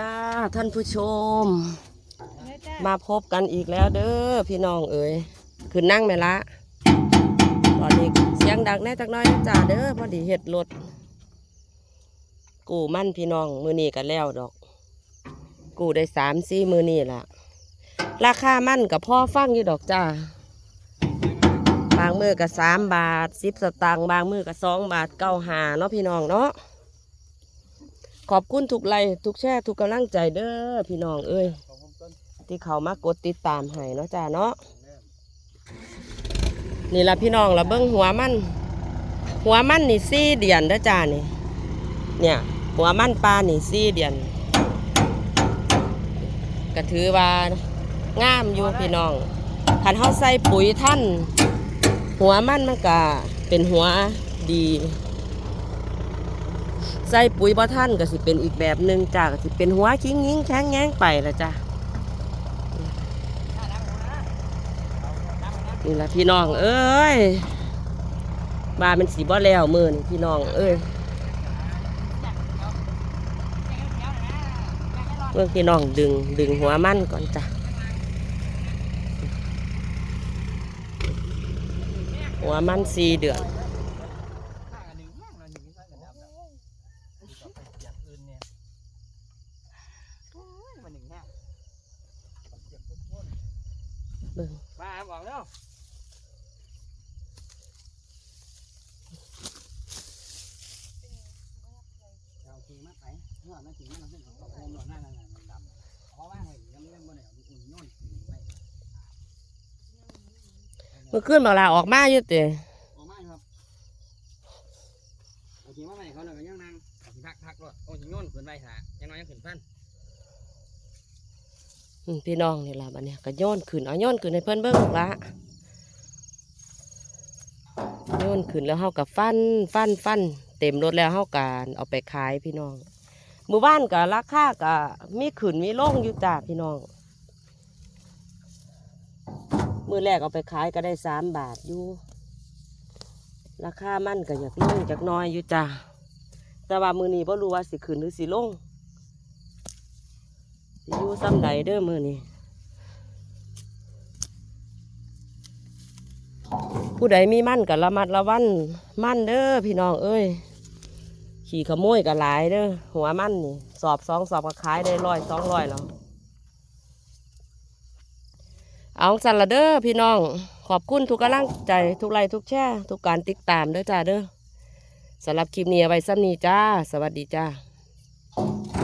จ้าท่านผู้ชม มาพบกันอีกแล้วเด้อพี่น้องเอ๋ยคือนั่งไหมละตอนนี้เสียงดังแน่จักหน้อยนะจ้าเด้อพอดีเห็ดรถกูมั่นพี่น้องมือนี้กันแล้วดอก กูได้สามสี่มือนี้ละราคามั่นกับพ่อฟังอยู่ดอกจ้าบางมือกับสามบาทสิบสตางค์บางมือกับสองบาทเก้าหาเนาะพี่น้องเนาะ ขอบคุณทุกไลค์ทุกแชร์ทุกกำลังใจเด้อพี่น้องเอ้ยที่เขามากดติดตามให้เนาะจ้าเนาะนี่ละพี่น้องละเบิ้งหัวมัน หัวมันนี่สี่เดือนเด้อจ้านี่ เนี่ย หัวมันปลานี่สี่เดือนก็ถือว่างามอยู่พี่น้องคันเขาใส่ปุ๋ยท่านหัวมันมันก็เป็นหัวดี ใส่ปุ๋ยบ่ท่านก็สิเป็นอีกแบบหนึ่งจ้าก็สิเป็นหัวคิงยิงแข้งแง้งไปละจ้ะนี่ละพี่น้องเอ้ยบามันสีบ่แล้วมือนี่พี่น้องเอ้ยเมื่อพี่น้องดึงดึงหัวมันก่อนจ้ะหัวมันสี่เดือน เบิ่งมาบอกแล้วเอาขี่มาไปเมื่อมันขี่มาเส้นของโคมหล่อหน้านั่นดำเพราะว่าเห็นยังไม่ได้บ่ได้อาอุ่นโยนขี่ไปเมื่อคืนเวลาออกมาอยู่เตะ ออกมาครับ เอาขี่มาไปเขาเลยก็ยังนั่งขี่พักพักรถโอ้ขี่โยนขึ้นไปหายังน้อยยังขึ้นพันอืมพี่น้องนี่ล่ะบัดเนี้ยก็โยนขึ้นเอาโยนขึ้นให้เพิ่นเบิ่งละโยนขึ้นแล้วเฮากับฟันฟันฟันเต็มรถแล้วเฮาการเอาไปขายพี่น้องหมู่บ้านก็ราคาก็มีขึ้นมีลงอยู่จ้าพี่น้องมือแรกเอาไปขายก็ได้สามบาทอยู่ ราคามันก็อยากลงจากน้อยอยู่จ้าแต่ว่ามือนี้บ่รู้ว่าสิขึ้นหรือสิลงสิอยู่ซ้ำใดเด้อมือนี่ผู้ใดมีมั่นกับระมัดระวังมั่นเด้อพี่น้องเอ้ย ขี่ขโมยกับหลายเด้อหัวมั่นนี่สอบสองสอบก็ขายได้ร้อยสองร้อยแล้วเอาสันละเด้อพี่น้อง ขอบคุณทุกกำลังใจทุกไลค์ทุกแชร์ทุกการติดตามด้วยจ้าเด้อสำหรับคลิปนี้ไว้ซ้ำนี้จ้า สวัสดีจ้า